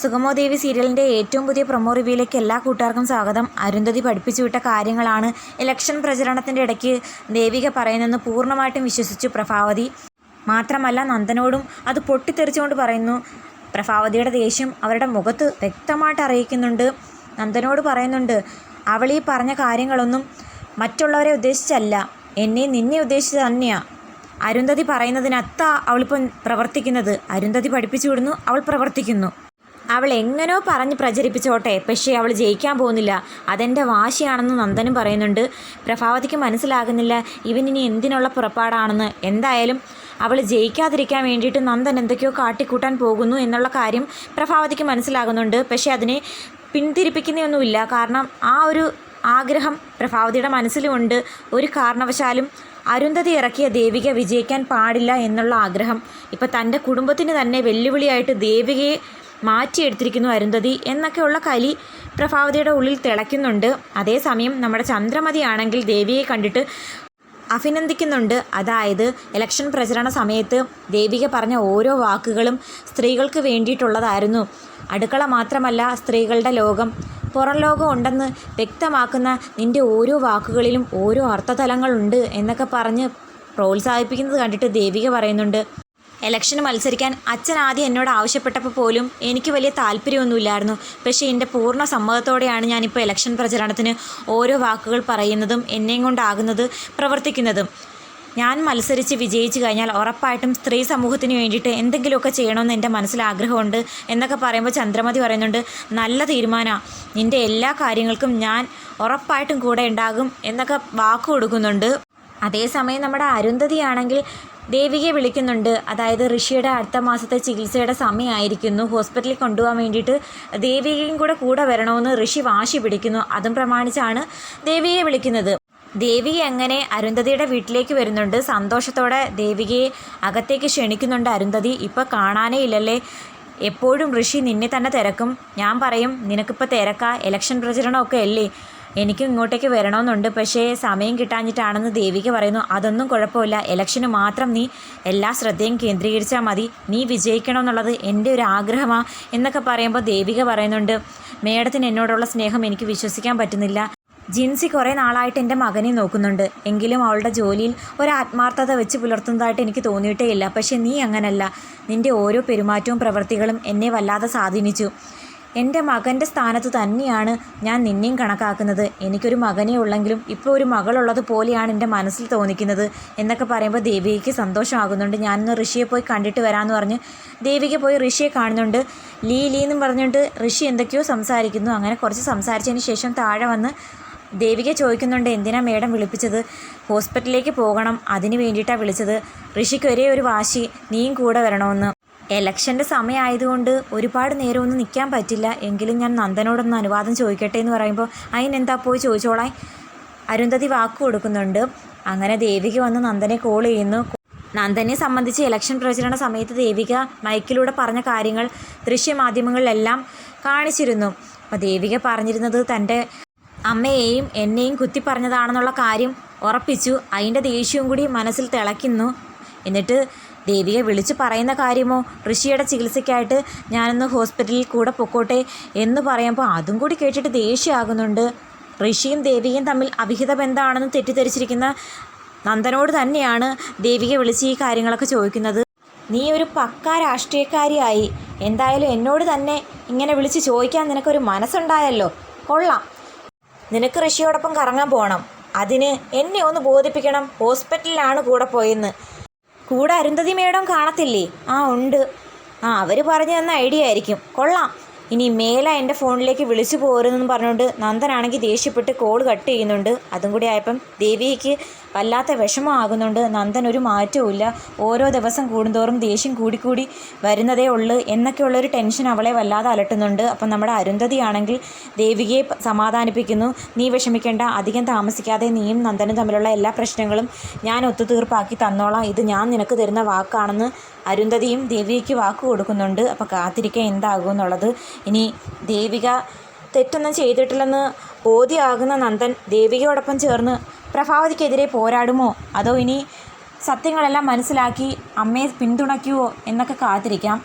സുഗമോ ദേവി സീരിയലിന്റെ ഏറ്റവും പുതിയ പ്രൊമോ റിവ്യൂയിലേക്ക് എല്ലാ കൂട്ടുകാർക്കും സ്വാഗതം. അരുന്ധതി പഠിപ്പിച്ചു വിട്ട കാര്യങ്ങളാണ് ഇലക്ഷൻ പ്രചരണത്തിന്റെ ഇടയ്ക്ക് ദേവിക പറയുന്നെന്ന് പൂർണമായിട്ടും വിശ്വസിച്ചു പ്രഭാവതി. മാത്രമല്ല നന്ദനോടും അത് പൊട്ടിത്തെറിച്ചുകൊണ്ട് പറയുന്നു പ്രഭാവതിയുടെ ദേഷ്യം അവരുടെ മുഖത്ത് വ്യക്തമായിട്ട് അറിയിക്കുന്നുണ്ട്. നന്ദനോട് പറയുന്നുണ്ട് അവൾ ഈ പറഞ്ഞ കാര്യങ്ങളൊന്നും മറ്റുള്ളവരെ ഉദ്ദേശിച്ചല്ല എന്നെ നിന്നെ ഉദ്ദേശിച്ച് തന്നെയാണ് അരുന്ധതി പറയുന്നതിനത്ത അവളിപ്പം പ്രവർത്തിക്കുന്നത്. അരുന്ധതി പഠിപ്പിച്ചു വിടുന്നു അവൾ പ്രവർത്തിക്കുന്നു. അവൾ എങ്ങനെയോ പറഞ്ഞ് പ്രചരിപ്പിച്ചോട്ടെ. പക്ഷേ അവൾ ജയിക്കാൻ പോകുന്നില്ല. അതെന്റെ വാശിയാണെന്ന് നന്ദനും പറയുന്നുണ്ട്. പ്രഭാവതിക്ക് മനസ്സിലാകുന്നില്ല ഇവനിനി എന്തിനുള്ള പുറപ്പാടാണെന്ന്. എന്തായാലും അവൾ ജയിക്കാതിരിക്കാൻ വേണ്ടിയിട്ട് നന്ദൻ എന്തൊക്കെയോ കാട്ടിക്കൂട്ടാൻ പോകുന്നു എന്നുള്ള കാര്യം പ്രഭാവതിക്ക് മനസ്സിലാകുന്നുണ്ട്. പക്ഷേ അതിനെ പിന്തിരിപ്പിക്കുന്നൊന്നുമില്ല കാരണം ആ ഒരു ആഗ്രഹം പ്രഭാവതിയുടെ മനസ്സിലുമുണ്ട്. ഒരു കാരണവശാലും അരുന്ധതി ഇറക്കിയ ദേവിക വിജയിക്കാൻ പാടില്ല എന്നുള്ള ആഗ്രഹം. ഇപ്പം തന്റെ കുടുംബത്തിന് തന്നെ വെല്ലുവിളിയായിട്ട് ദേവികയെ മാറ്റിയെടുത്തിരിക്കുന്നു അരുന്ധതി എന്നൊക്കെയുള്ള കലി പ്രഭാവതിയുടെ ഉള്ളിൽ തിളയ്ക്കുന്നുണ്ട്. അതേസമയം നമ്മുടെ ചന്ദ്രമതിയാണെങ്കിൽ ദേവിയെ കണ്ടിട്ട് അഭിനന്ദിക്കുന്നുണ്ട്. അതായത് ഇലക്ഷൻ പ്രചരണ സമയത്ത് ദേവിക പറഞ്ഞ ഓരോ വാക്കുകളും സ്ത്രീകൾക്ക് വേണ്ടിയിട്ടുള്ളതായിരുന്നു. അടുക്കള മാത്രമല്ല സ്ത്രീകളുടെ ലോകം. പുറം ലോകം ഉണ്ടെന്ന് വ്യക്തമാക്കുന്ന നിന്റെ ഓരോ വാക്കുകളിലും ഓരോ അർത്ഥതലങ്ങളുണ്ട് എന്നൊക്കെ പറഞ്ഞ് പ്രോത്സാഹിപ്പിക്കുന്നത് കണ്ടിട്ട് ദേവിക പറയുന്നുണ്ട്. ഇലക്ഷന് മത്സരിക്കാൻ അച്ഛൻ ആദ്യം എന്നോട് ആവശ്യപ്പെട്ടപ്പോൾ പോലും എനിക്ക് വലിയ താല്പര്യമൊന്നുമില്ലായിരുന്നു. പക്ഷേ എന്റെ പൂർണ സമ്മതത്തോടെയാണ് ഞാനിപ്പോൾ ഇലക്ഷൻ പ്രചരണത്തിന് ഓരോ വാക്കുകൾ പറയുന്നതും എന്നെയും കൊണ്ടാകുന്നത് പ്രവർത്തിക്കുന്നതും. ഞാൻ മത്സരിച്ച് വിജയിച്ചു കഴിഞ്ഞാൽ ഉറപ്പായിട്ടും സ്ത്രീ സമൂഹത്തിന് വേണ്ടിയിട്ട് എന്തെങ്കിലുമൊക്കെ ചെയ്യണമെന്ന് എന്റെ മനസ്സിൽ ആഗ്രഹമുണ്ട് എന്നൊക്കെ പറയുമ്പോൾ ചന്ദ്രമതി പറയുന്നുണ്ട് നല്ല തീരുമാനമാണ് നിന്റെ എല്ലാ കാര്യങ്ങൾക്കും ഞാൻ ഉറപ്പായിട്ടും കൂടെ ഉണ്ടാകും എന്നൊക്കെ വാക്ക് കൊടുക്കുന്നുണ്ട്. അതേസമയം നമ്മുടെ അരുന്ധതിയാണെങ്കിൽ ദേവികയെ വിളിക്കുന്നുണ്ട്. അതായത് ഋഷിയുടെ അടുത്ത മാസത്തെ ചികിത്സയുടെ സമയമായിരിക്കുന്നു. ഹോസ്പിറ്റലിൽ കൊണ്ടുപോകാൻ വേണ്ടിയിട്ട് ദേവികയും കൂടെ കൂടെ വരണമെന്ന് ഋഷി വാശി പിടിക്കുന്നു. അതും പ്രമാണിച്ചാണ് ദേവികയെ വിളിക്കുന്നത്. ദേവി എങ്ങനെ അരുന്ധതിയുടെ വീട്ടിലേക്ക് വരുന്നുണ്ട്? സന്തോഷത്തോടെ ദേവികയെ അകത്തേക്ക് ക്ഷണിക്കുന്നുണ്ട് അരുന്ധതി. ഇപ്പോൾ കാണാനേ ഇല്ലല്ലേ? എപ്പോഴും ഋഷി നിന്നെ തന്നെ തിരക്കും. ഞാൻ പറയും നിനക്കിപ്പോൾ തിരക്കാ. ഇലക്ഷൻ പ്രചരണമൊക്കെ അല്ലേ? എനിക്കും ഇങ്ങോട്ടേക്ക് വരണമെന്നുണ്ട്. പക്ഷേ സമയം കിട്ടാഞ്ഞിട്ടാണെന്ന് ദേവിക പറയുന്നു. അതൊന്നും കുഴപ്പമില്ല. ഇലക്ഷന് മാത്രം നീ എല്ലാ ശ്രദ്ധയും കേന്ദ്രീകരിച്ചാൽ മതി. നീ വിജയിക്കണമെന്നുള്ളത് എന്റെ ഒരു ആഗ്രഹമാണ് എന്നൊക്കെ പറയുമ്പോൾ ദേവിക പറയുന്നുണ്ട്. മേഡത്തിന് എന്നോടുള്ള സ്നേഹം എനിക്ക് വിശ്വസിക്കാൻ പറ്റുന്നില്ല. ജിൻസി കുറേ നാളായിട്ട് എന്റെ മകനെ നോക്കുന്നുണ്ട്. എങ്കിലും അവളുടെ ജോലിയിൽ ഒരു ആത്മാർത്ഥത വെച്ച് പുലർത്തുന്നതായിട്ട് എനിക്ക് തോന്നിയിട്ടേ ഇല്ല. പക്ഷേ നീ അങ്ങനല്ല. നിന്റെ ഓരോ പെരുമാറ്റവും പ്രവൃത്തികളും എന്നെ വല്ലാതെ സ്വാധീനിച്ചു. എന്റെ മകന്റെ സ്ഥാനത്ത് തന്നെയാണ് ഞാൻ നിന്നെയും കണക്കാക്കുന്നത്. എനിക്കൊരു മകനേ ഉള്ളെങ്കിലും ഇപ്പോൾ ഒരു മകളുള്ളത് പോലെയാണ് എന്റെ മനസ്സിൽ തോന്നിക്കുന്നത് എന്നൊക്കെ പറയുമ്പോൾ ദേവികയ്ക്ക് സന്തോഷമാകുന്നുണ്ട്. ഞാനൊന്ന് ഋഷിയെ പോയി കണ്ടിട്ട് വരാമെന്ന് പറഞ്ഞ് ദേവിക പോയി ഋഷിയെ കാണുന്നുണ്ട്. ലീ ലീ എന്നും പറഞ്ഞിട്ട് ഋഷി എന്തൊക്കെയോ സംസാരിക്കുന്നു. അങ്ങനെ കുറച്ച് സംസാരിച്ചതിന് ശേഷം താഴെ വന്ന് ദേവിക ചോദിക്കുന്നുണ്ട് എന്തിനാ മേഡം വിളിപ്പിച്ചത്? ഹോസ്പിറ്റലിലേക്ക് പോകണം. അതിന് വേണ്ടിയിട്ടാണ് വിളിച്ചത്. ഋഷിക്ക് ഒരേ ഒരു വാശി. നീയും കൂടെ വരണമെന്ന്. എലക്ഷന്റെ സമയമായതുകൊണ്ട് ഒരുപാട് നേരമൊന്നും നിൽക്കാൻ പറ്റില്ല. എങ്കിലും ഞാൻ നന്ദനോടൊന്ന് അനുവാദം ചോദിക്കട്ടെ എന്ന് പറയുമ്പോൾ അതിനെന്താ പോയി ചോദിച്ചോളാൻ? അരുന്ധതി വാക്ക് കൊടുക്കുന്നുണ്ട്. അങ്ങനെ ദേവിക വന്ന് നന്ദനെ കോൾ ചെയ്യുന്നു. നന്ദനെ സംബന്ധിച്ച് ഇലക്ഷൻ പ്രചരണ സമയത്ത് ദേവിക മൈക്കിലൂടെ പറഞ്ഞ കാര്യങ്ങൾ ദൃശ്യമാധ്യമങ്ങളിലെല്ലാം കാണിച്ചിരുന്നു. അപ്പോൾ ദേവിക പറഞ്ഞിരുന്നത് തന്റെ അമ്മയെയും എന്നെയും കുത്തി പറഞ്ഞതാണെന്നുള്ള കാര്യം ഉറപ്പിച്ചു. അതിന്റെ ദേഷ്യവും കൂടി മനസ്സിൽ തിളയ്ക്കുന്നു. എന്നിട്ട് ദേവിക വിളിച്ചു പറയുന്ന കാര്യമോ? ഋഷിയുടെ ചികിത്സയ്ക്കായിട്ട് ഞാനൊന്ന് ഹോസ്പിറ്റലിൽ കൂടെ പൊക്കോട്ടെ എന്ന് പറയുമ്പോൾ അതും കൂടി കേട്ടിട്ട് ദേഷ്യമാകുന്നുണ്ട്. ഋഷിയും ദേവിയും തമ്മിൽ അവിഹിത ബന്ധമാണെന്ന് തെറ്റിദ്ധരിച്ചിരിക്കുന്ന നന്ദനോട് തന്നെയാണ് ദേവിക വിളിച്ച് ഈ കാര്യങ്ങളൊക്കെ ചോദിക്കുന്നത്. നീ ഒരു പക്കാ രാഷ്ട്രീയക്കാരിയായി. എന്തായാലും എന്നോട് തന്നെ ഇങ്ങനെ വിളിച്ച് ചോദിക്കാൻ നിനക്കൊരു മനസ്സുണ്ടായല്ലോ. കൊള്ളാം. നിനക്ക് ഋഷിയോടൊപ്പം കറങ്ങാൻ പോകണം അതിന് എന്നെ ഒന്ന് ബോധിപ്പിക്കണം. ഹോസ്പിറ്റലിലാണ് കൂടെ പോയെന്ന്. കൂടെ അരുന്ധതി മേഡം കാണത്തില്ലേ? ആ ഉണ്ട്. ആ അവർ പറഞ്ഞു തന്ന ഐഡിയ ആയിരിക്കും. കൊള്ളാം. ഇനി മേല എന്റെ ഫോണിലേക്ക് വിളിച്ചു പോരുന്നെന്ന് പറഞ്ഞുകൊണ്ട് നന്ദനാണെങ്കിൽ ദേഷ്യപ്പെട്ട് കോൾ കട്ട് ചെയ്യുന്നുണ്ട്. അതും കൂടി ആയപ്പം ദേവിക്ക് വല്ലാത്ത വിഷമമാകുന്നുണ്ട് നന്ദൻ ഒരു മാറ്റവും ഓരോ ദിവസം കൂടുന്തോറും ദേഷ്യം കൂടിക്കൂടി വരുന്നതേ ഉള്ളൂ. എന്നൊക്കെയുള്ളൊരു ടെൻഷൻ അവളെ വല്ലാതെ അലട്ടുന്നുണ്ട്. അപ്പം നമ്മുടെ അരുന്ധതിയാണെങ്കിൽ ദേവികയെ സമാധാനിപ്പിക്കുന്നു. നീ വിഷമിക്കേണ്ട. അധികം താമസിക്കാതെ നീയും നന്ദനും തമ്മിലുള്ള എല്ലാ പ്രശ്നങ്ങളും ഞാൻ ഒത്തുതീർപ്പാക്കി തന്നോളാം. ഇത് ഞാൻ നിനക്ക് തരുന്ന വാക്കാണെന്ന് അരുന്ധതിയും ദേവിക്ക് വാക്ക് കൊടുക്കുന്നുണ്ട്. അപ്പോൾ കാത്തിരിക്കാൻ എന്താകും എന്നുള്ളത് ഇനി ദേവിക തെറ്റൊന്നും ചെയ്തിട്ടില്ലെന്ന് ബോധ്യമാകുന്ന നന്ദൻ ദേവികയോടൊപ്പം ചേർന്ന് പ്രഭാവതിക്കെതിരെ പോരാടുമോ? അതോ ഇനി സത്യങ്ങളെല്ലാം മനസ്സിലാക്കി അമ്മയെ പിന്തുണയ്ക്കുമോ എന്നൊക്കെ കാത്തിരിക്കാം.